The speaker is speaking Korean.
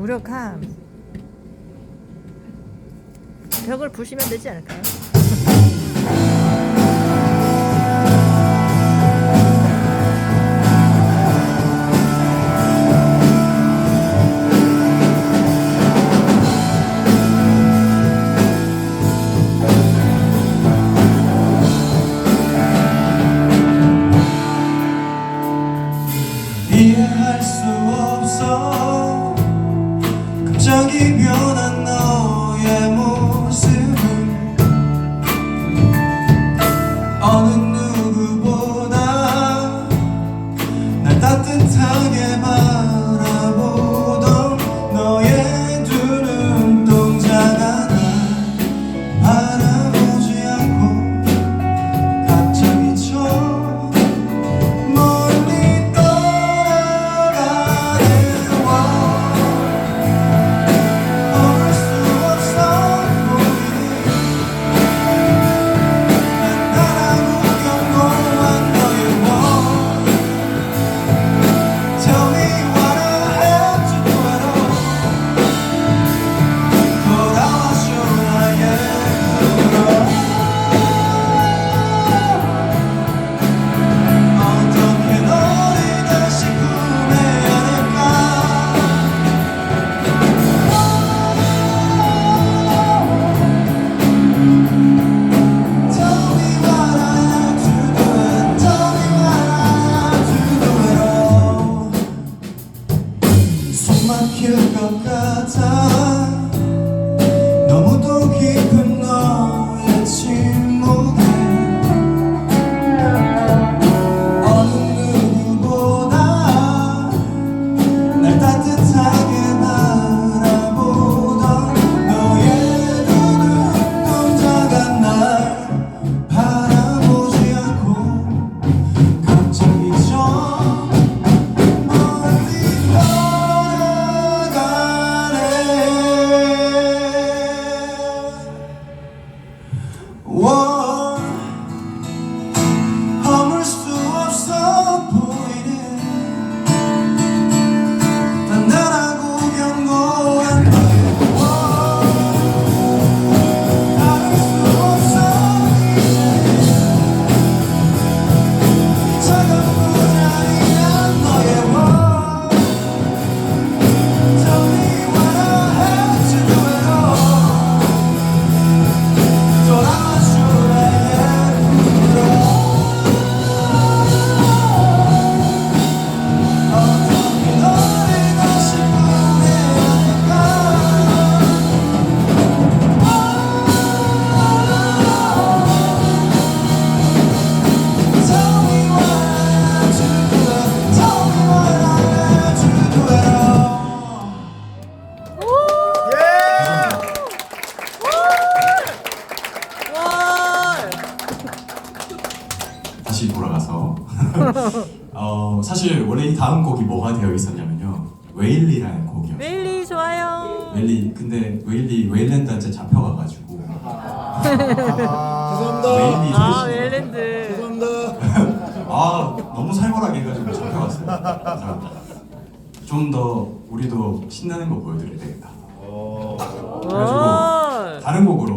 무력함. 벽을 부시면 되지 않을까요? 어느 누구보다 날 따뜻하게 바 다시 돌아가서 어, 사실 원래 이 다음 곡이 뭐가 되어 있었냐면요 웨일리라는 곡이었어요 메일리 좋아요. 웨일리 근데 웨일리 웨일랜드한테 잡혀가가지고 죄송합니다. 웨일리 아. 웰랜드. 죄송합니다. 아 너무 살벌하게 해가지고 잡혀갔어요 좀 더 우리도 신나는 거 보여드려야 되겠다 그래가지고 월! 다른 곡으로